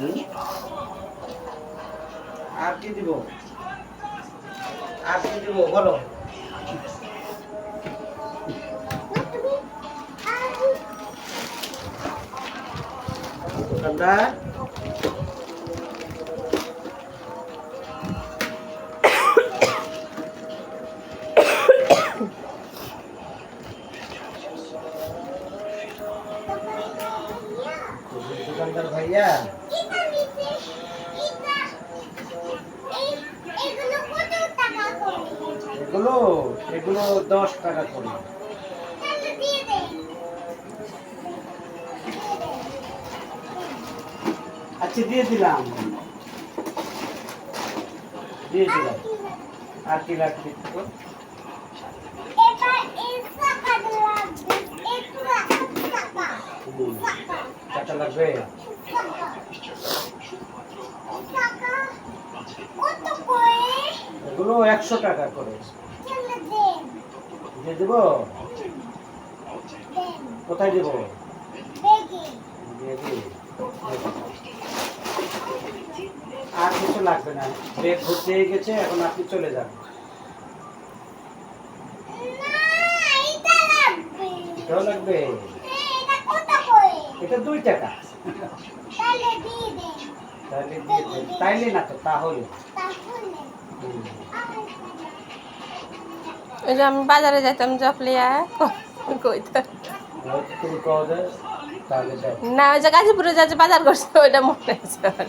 হুম? আর কি দিব আর কি দিব বলো দোকানদার দোকানদার ভাইয়া। এগুলো এগুলো দশ টাকা করে। আচ্ছা দিয়ে দিলাম। দিয়ে দিলাম। আর কি লাগবে? লাগবে? এগুলো একশো টাকা করে। দিয়ে দেবো? কোথায় দেবো? আর কিছু লাগবে না। ব্রেক ঘুরতে গেছে এখন আপনি চলে যান। লাগবে? এটা দুই টাকা। তাহলে। তাইলে না তো তাহলে। ওই যে আমি বাজারে যাইতাম জপলিয়া কইতাম না ওই যে গাজীপুরে যা বাজার করছে ওইটা মনে আছে আমার।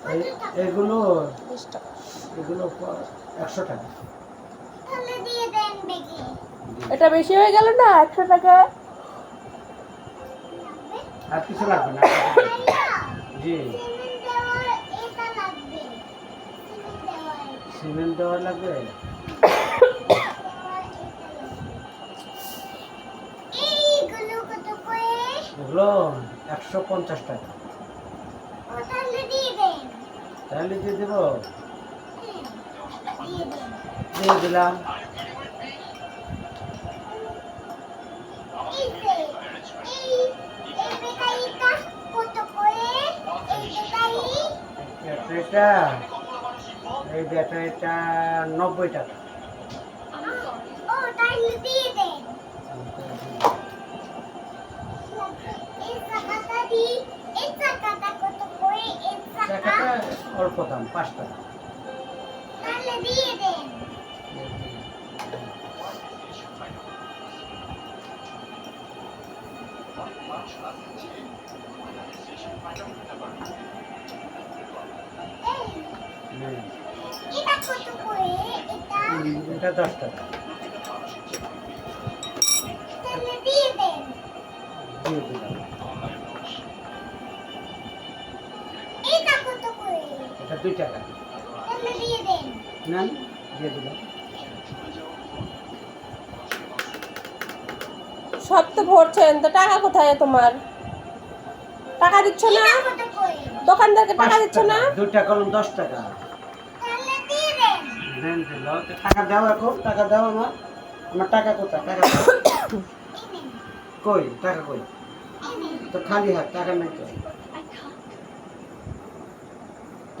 এগুলো এগুলো একশো টাকা। এটা বেশি হয়ে গেল না একশো টাকা? আর কিছু লাগবে না। জি। সিমেন্ট দেওয়া লাগবে। এগুলো একশো পঞ্চাশ টাকা। তাহলে দিয়ে দিয়ে দিলাম। এই ব্যাটারিটা নব্বই টাকা। অল্প দাম পাঁচ টাকা। এটা দশ টাকা। দিয়ে দিলাম। দুই টাকা। নেন দিয়ে দিলাম। সব তো ভরছেন তো টাকা কোথায় তোমার? টাকা দিচ্ছ না? দোকানদারকে টাকা দিচ্ছ না? টাকা দুইটা কলম দশ টাকা। টাকা দাও এখন টাকা দাও আমার। আমার টাকা কোথায়? টাকা কই? টাকা কই? তো খালি হাত টাকা নাই তো।